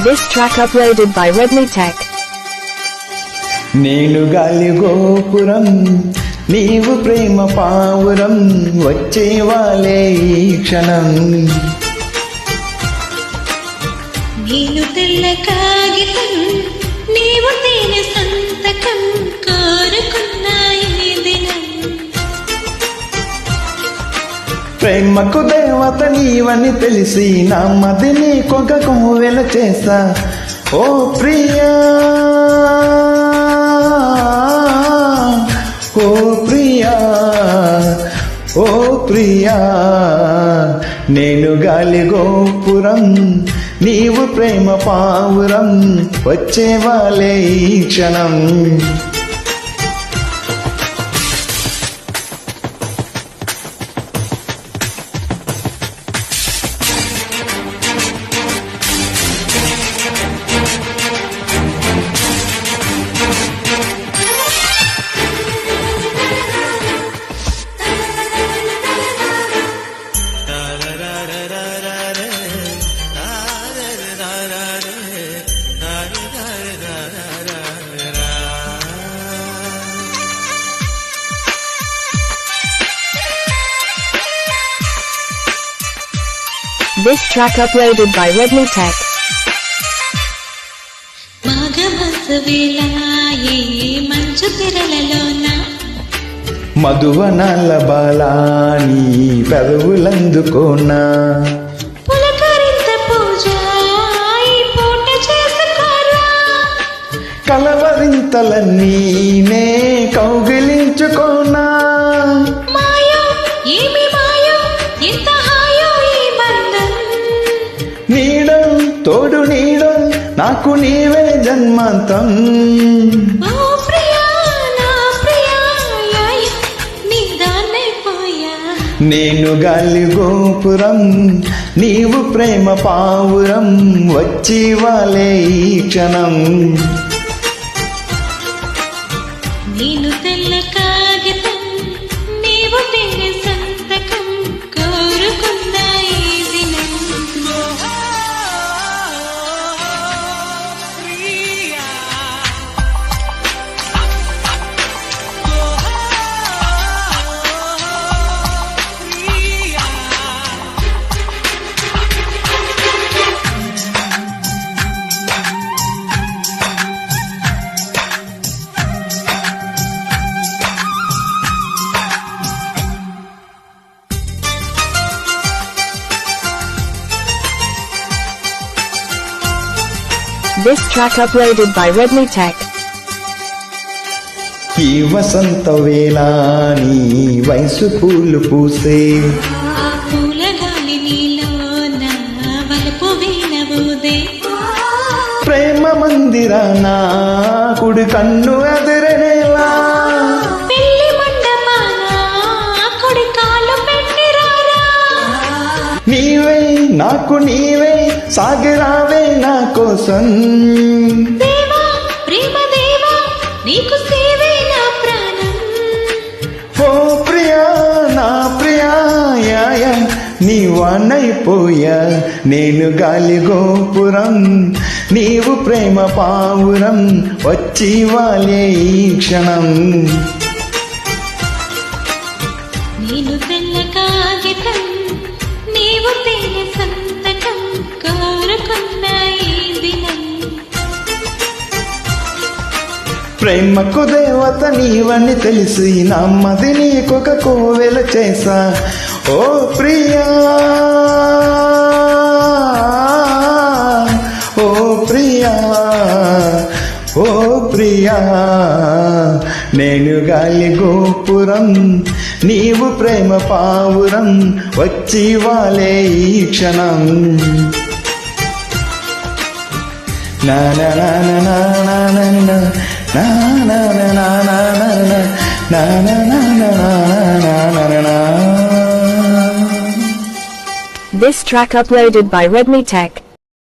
This track uploaded by Redmi Tech. నేను గాలి గోపురం నీవు ప్రేమ పావురం వచ్చేవాలే ఈ క్షణం నేను తెల్ల కాగితం ప్రేమకు దేవత నీవని తెలిసి నా మదిని కొంక కోవెల చేస్తా ఓ ప్రియా ఓ ప్రియా ఓ ప్రియా నేను గాలి గోపురం నీవు ప్రేమ పావురం వచ్చేవాలే ఈ క్షణం. This track uploaded by Redmi Tech. మంచు తెరలలోన మధువనాల బాలాని పెదవులందుకోనా. పులకరింత పూజ ఈ పూట చేసుకోరా కలవరింతలన్నీ నే కౌగిలించుకోనా. నాకు నీవే జన్మాంతం. నేను గాలి గోపురం నీవు ప్రేమ పావురం వచ్చి వాలే ఈ క్షణం. నేను తెల్ల This track uploaded by Redmi Tech. ఈ వసంత వేళ నీ వయసు పూలు పూసే. ఆ పూల గాలి నీలో నా వలపు వీణబోదే ప్రేమ మందిరాన కుడి కన్ను ఎదురనేలా నాకు నీవే సాగిరావే నా కోసం. నా ఓ ప్రియా నా ప్రియా యాయ నీవానైపోయా నేను గాలి గోపురం నీవు ప్రేమ పావురం వచ్చి వాలే ఈ క్షణం. నేను ప్రేమకు దేవత నీవని తెలిసి నమ్మది నీకొక కోవెల చేసా. ఓ ప్రియా! ఓ ప్రియా! ఓ ప్రియా! నేను గాలి గోపురం నీవు ప్రేమ పావురం వచ్చి వాలే ఈ క్షణం. నా నా నా నా నా నా నా This track uploaded by Redmi Tech.